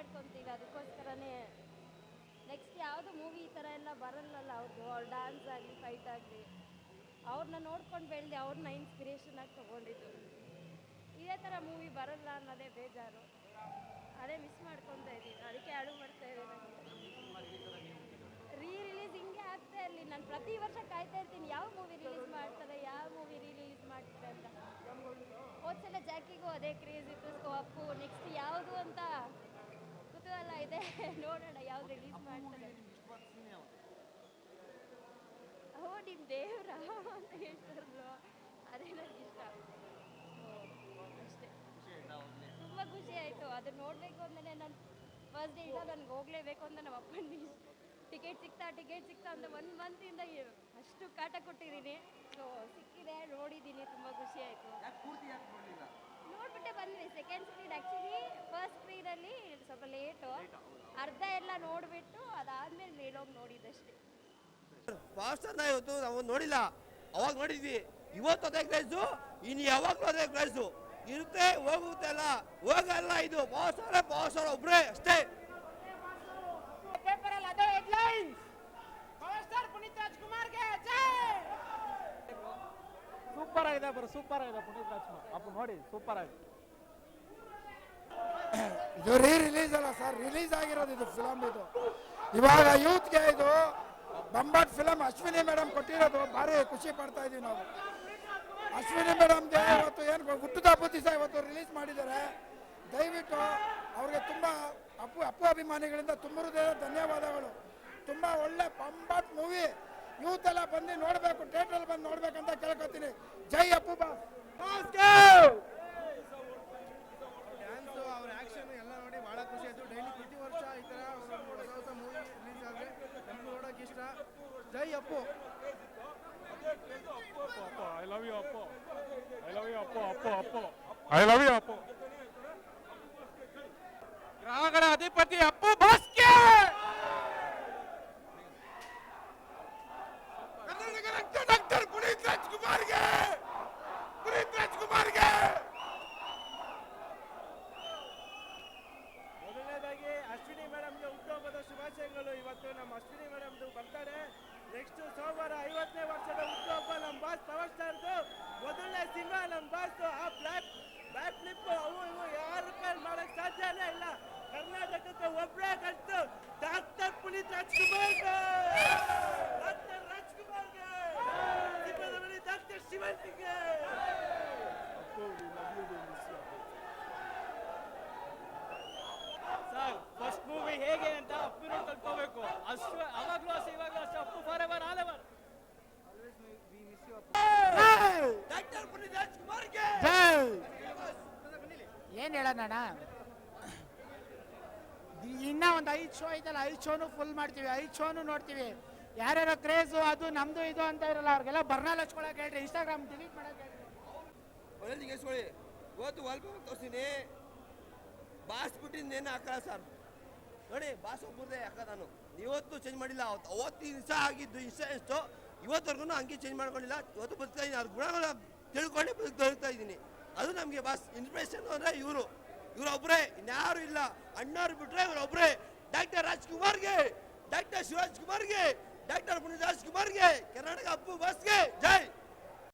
ಮಾಡ್ಕೊತೀವಿ. ಅದಕ್ಕೋಸ್ಕರನೇ ನೆಕ್ಸ್ಟ್ ಯಾವುದು ಮೂವಿ ಈ ಥರ ಎಲ್ಲ ಬರಲ್ಲಲ್ಲ ಅವ್ರದ್ದು ಅವ್ರ ಡ್ಯಾನ್ಸ್ ಆಗಲಿ ಫೈಟ್ ಆಗಲಿ. ಅವ್ರನ್ನ ನೋಡ್ಕೊಂಡು ಬೆಳೆದು ಅವ್ರನ್ನ ಇನ್ಸ್ಪಿರೇಷನ್ ಆಗಿ ತೊಗೊಂಡಿದ್ದು. ಇದೇ ಥರ ಮೂವಿ ಬರಲ್ಲ ಅನ್ನೋದೇ ಬೇಜಾರು. ಅದೇ ಮಿಸ್ ಮಾಡ್ಕೊತಾ ಇದ್ದೀನಿ. ಅದಕ್ಕೆ ಅಡು ಮಾಡ್ತಾ ಇದ್ದೀನಿ ರೀ ರಿಲೀಸ್ ಹಿಂಗೆ ಆಗ್ತಾ ಇರಲಿ. ನಾನು ಪ್ರತಿ ವರ್ಷ ಕಾಯ್ತಾ ಇರ್ತೀನಿ. ಯಾವ ಮೂವಿ ರಿಲೀಸ್ ಮಾಡ್ತಾರೆ, ಯಾವ ಮೂವಿ ರಿಲೀಸ್ ಮಾಡ್ತಾರೆ ಅಂತ. ಹೋದ್ಸಲ ಜಾಕಿಗೂ ಅದೇ ಕ್ರೇಜ್ ಇತ್ತು. ಸೊ ಅಪ್ಪು ನೆಕ್ಸ್ಟ್ ಯಾವುದು ಅಂತ ಕುತೂಹಲ ಇದೆ ನೋಡೋಣ ಯಾವ್ದು ರಿಲೀಸ್ ಮಾಡ್ತಾರೆ? ಹೋ ನಿಮ್ಮ ದೇವ್ರ ಅಂತ ಹೇಳ್ತಾರಲ್ವ? ಅದೇ ನನಗೆ ಇಷ್ಟ. ಅಷ್ಟೇ. ತುಂಬಾ ಖುಷಿ ಆಯಿತು. ಅದನ್ನ ನೋಡಬೇಕು ಅಂದ್ರೆ ನಾನು ಫಸ್ಟ್ ಡೇ ಇಂದ ನನಗೆ ಹೋಗಲೇಬೇಕು ಅಂತ ನಮ್ಮ ಅಪ್ಪನ ಟಿಕೆಟ್ ಸಿಗ್ತಾ ಟಿಕೆಟ್ ಸಿಗ್ತಾ ಅಂತ ಒಂದು ಮಂತಿಂದ ಅಷ್ಟು ಕಾಟ ಕೊಟ್ಟಿದ್ದೀನಿ. ಸೊ ಸಿಕ್ಕಿದೆ ನೋಡಿದ್ದೀನಿ. ತುಂಬಾ ಖುಷಿ ಆಯಿತು. ನೋಡ್ಬಿಟ್ಟೆ ಬಂದ್ವಿ. ಸೆಕೆಂಡ್ ಸ್ಕ್ರೀನ್ ಆ್ಯಕ್ಚುಲಿ ಫಸ್ಟ್ ಸ್ಕ್ರೀನಲ್ಲಿ ಸ್ವಲ್ಪ ಲೇಟು ಅರ್ಧ ಎಲ್ಲ ನೋಡಿಬಿಟ್ಟು ಅದಾದ್ಮೇಲೆ ಮೇಲೋಗಿ ನೋಡಿದ್ದಷ್ಟೇ ಫಾಸ್ಟರ್ನ ಇವತ್ತು ನಾವು ನೋಡಿಲ್ಲ. ಅವಾಗ ನೋಡಿದ್ವಿ. ಇವತ್ತು ಅದೇ ಕ್ರೈಸು ಇನ್ನು ಯಾವಾಗಲೂ ಅದೇ ಕ್ರೈಸು ಇರುತ್ತೆ ಹೋಗುತ್ತೆ ಅಲ್ಲ. ಹೋಗಲ್ಲ ಇದು. ಬಾಸ್ಟರ್ ಬಾಸ್ಟರ್ ಒಬ್ರೇ ಅಷ್ಟೇ. ಪೇಪರಲ್ಲಿ ಅದೇ ಹೆಡ್ಲೈನ್ಸ್ ಪವರ್ ಸ್ಟಾರ್ ಪುನೀತ್ ರಾಜ್ಕುಮಾರ್ಗೆ ಜೈ! ಸೂಪರ್ ಆಗಿದೆ ಬರೋ ಸೂಪರ್ ಆಗಿದೆ ಪುನೀತ್ ರಾಜ್ಕುಮಾರ್. ಅಪ್ಪ ನೋಡಿ ಸೂಪರ್ ಆಗಿದೆ. ಇದು ರೀ ರಿಲೀಸ್ ಅಲ್ಲ ಸರ್ ರಿಲೀಸ್ ಆಗಿರೋದು ಇದು ಫಿಲಮ್ ಇದು. ಇವಾಗ ಯೂತ್ಗೆ ಇದು ಬಂಬಾಟ್ ಫಿಲಮ್ ಅಶ್ವಿನಿ ಮೇಡಮ್ ಕೊಟ್ಟಿರೋದು, ಭಾರಿ ಖುಷಿ ಪಡ್ತಾ ಇದೀವಿ ನಾವು. ಅಶ್ವಿನಿ ಮೇಡಮ್ಗೆ ಇವತ್ತು ಏನು ಹುಟ್ಟಿದ ಹಬ್ಬದ ದಿವಸ ಇವತ್ತು ರಿಲೀಸ್ ಮಾಡಿದ್ದಾರೆ. ದಯವಿಟ್ಟು ಅವ್ರಿಗೆ ತುಂಬ ಅಪ್ಪು ಅಪ್ಪು ಅಭಿಮಾನಿಗಳಿಂದ ತುಂಬ ಧನ್ಯವಾದಗಳು. ತುಂಬ ಒಳ್ಳೆ ಬಂಬಾಟ್ ಮೂವಿ ಯೂತ್ ಎಲ್ಲ ಬಂದು ನೋಡಬೇಕು ಥಿಯೇಟ್ರಲ್ಲಿ ಬಂದು ನೋಡ್ಬೇಕಂತ ಕೇಳ್ಕೊತೀನಿ. ಜೈ ಅಪ್ಪು ಬಾಸ್ ಡ್ಯಾನ್ಸು ಅವ್ರ ಆ್ಯಕ್ಷನ್ ಎಲ್ಲ ನೋಡಿ ಭಾಳ ಖುಷಿ ಆಯಿತು ಡೈಲಿ ಪ್ರತಿ ವರ್ಷ ಈ ಥರ ಹೊಸ ಹೊಸ ಮೂವಿ ರಿಲೀಸ್ ಆದರೆ ನಮ್ಗೆ ನೋಡೋಕೆ ಇಷ್ಟ ಜೈ Appu I love you Appu. I love you Appu Appu Appu. I love you Appu. ಗ್ರಹಗಳ ಅಧಿಪತಿ ಅಪ್ಪು ಬಾಸ್ಕೆ ಕರ್ನಾಟಕ ರಕ್ತ ಡಾಕ್ಟರ್ ಪುನೀತ್ ರಾಜ್ಕುಮಾರ್ಗೆ. ಪುನೀತ್ ರಾಜ್ಕುಮಾರ್ಗೆ. ಮೊದಲನೇದಾಗಿ ಅಶ್ವಿನಿ ಮೇಡಮ್ಗೆ ಹುಟ್ಟುಹಬ್ಬದ ಶುಭಾಶಯಗಳು. ಇವತ್ತು ನಮ್ಮ ಅಶ್ವಿನಿ ನೆಕ್ಸ್ಟ್ ಐವತ್ತನೇ ವರ್ಷದ ಹುಟ್ಟುಹಬ್ಬ ನಮ್ಮ ಬಾಸ್ ಪವರ್ ಸ್ಟಾರ್ದು ಮೊದಲನೇ ಸಿನಿಮಾ ನಮ್ಮ ಬಾಸ್ ಆ ಬ್ಲ್ಯಾಕ್ ಬ್ಯಾಕ್ ಫ್ಲಿಪ್ ಅವು ಇವು ಯಾರು ಕೈಲಿ ಮಾಡಕ್ ಸಾಧ್ಯನೇ ಇಲ್ಲ. ಕರ್ನಾಟಕಕ್ಕೆ ಒಬ್ಬರೇ ಕಟ್ಟು ಡಾಕ್ಟರ್ ಪುನೀತ್ ರಾಜ್ಕುಮಾರ್ಗೆ ಡಾಕ್ಟರ್ ರಾಜ್ಕುಮಾರ್ಗೆ ಸಿಂಹದ ಮನೆ ಡಾಕ್ಟರ್ ಶಿವನ್ಗೆ ಸರ್ ಫಸ್ಟ್ ಮೂವಿ ಹೇಗೆ ಅಂತ ಅಪ್ಪಿನ ಕಲ್ತ್ಕೋಬೇಕು ಅಷ್ಟು ಅವಾಗ್ಲೂ ಅಷ್ಟೇ ಇವಾಗಲೂ ಅಷ್ಟೇ Appu for ever all ever doctor Puneeth ರಾಜ್ಕುಮಾರ್ಗೆ ಏನ್ ಹೇಳೋಣ ಇನ್ನ ಒಂದು ಐದು ಶೋ ಐತಲ್ಲ, ಐದು ಶೋನು ಫುಲ್ ಮಾಡ್ತೀವಿ, ಐದು ಶೋನು ನೋಡ್ತೀವಿ. ಯಾರ್ಯಾರೋ ಕ್ರೇಜು ಅದು ನಮ್ಮದು ಇದು ಅಂತ ಇರಲ್ಲ, ಅವ್ರಿಗೆಲ್ಲ ಬರ್ನಾಲ್ ಹಚ್ಕೊಳಕ್ ಹೇಳ್ರಿ ಇನ್ಸ್ಟಾಗ್ರಾಮ್ ಡಿಲೀಟ್ ಮಾಡಕ್ಕೆ ಇವತ್ತು ತೋರಿಸ್ತೀನಿ ಬಾಸ್ ಬಿಟ್ಟಿಂದ ಏನು ಹಾಕಲ್ಲ ಸರ್ ನೋಡಿ, ಬಾಸ್ ಒಬ್ಬರದೇ ಹಾಕ ನಾನು? ಇವತ್ತು ಚೇಂಜ್ ಮಾಡಿಲ್ಲ ಅವತ್ತು ಅವತ್ತು ಇನ್ಸ ಆಗಿದ್ದು ಇನ್ಸ ಎಷ್ಟು ಇವತ್ತವರೆಗೂ ಹಂಗೆ ಚೇಂಜ್ ಮಾಡ್ಕೊಂಡಿಲ್ಲ. ಇವತ್ತು ಬದುಕ್ತಾ ಇದ್ದೀನಿ ಅದ್ರ ಗುಣಗಳ ತಿಳ್ಕೊಂಡು ಬದುಕ್ ಬದುಕ್ತಾ ಇದ್ದೀನಿ ಅದು ನಮಗೆ ಬಸ್ ಇನ್ಸ್ಪಿರೇಷನ್ ಅಂದರೆ ಇವರು. ಇವರೊಬ್ಬರೇ ಇನ್ಯಾರು ಇಲ್ಲ. ಅಣ್ಣವ್ರು ಬಿಟ್ರೆ ಇವರೊಬ್ಬರೇ ಡಾಕ್ಟರ್ ರಾಜ್ಕುಮಾರ್ಗೆ ಡಾಕ್ಟರ್ ಶಿವರಾಜ್ ಕುಮಾರ್ಗೆ ಡಾಕ್ಟರ್ ಪುನೀತ್ ರಾಜ್ಕುಮಾರ್ಗೆ ಕರ್ನಾಟಕ ಅಪ್ಪು ಬಸ್ಗೆ ಜೈ!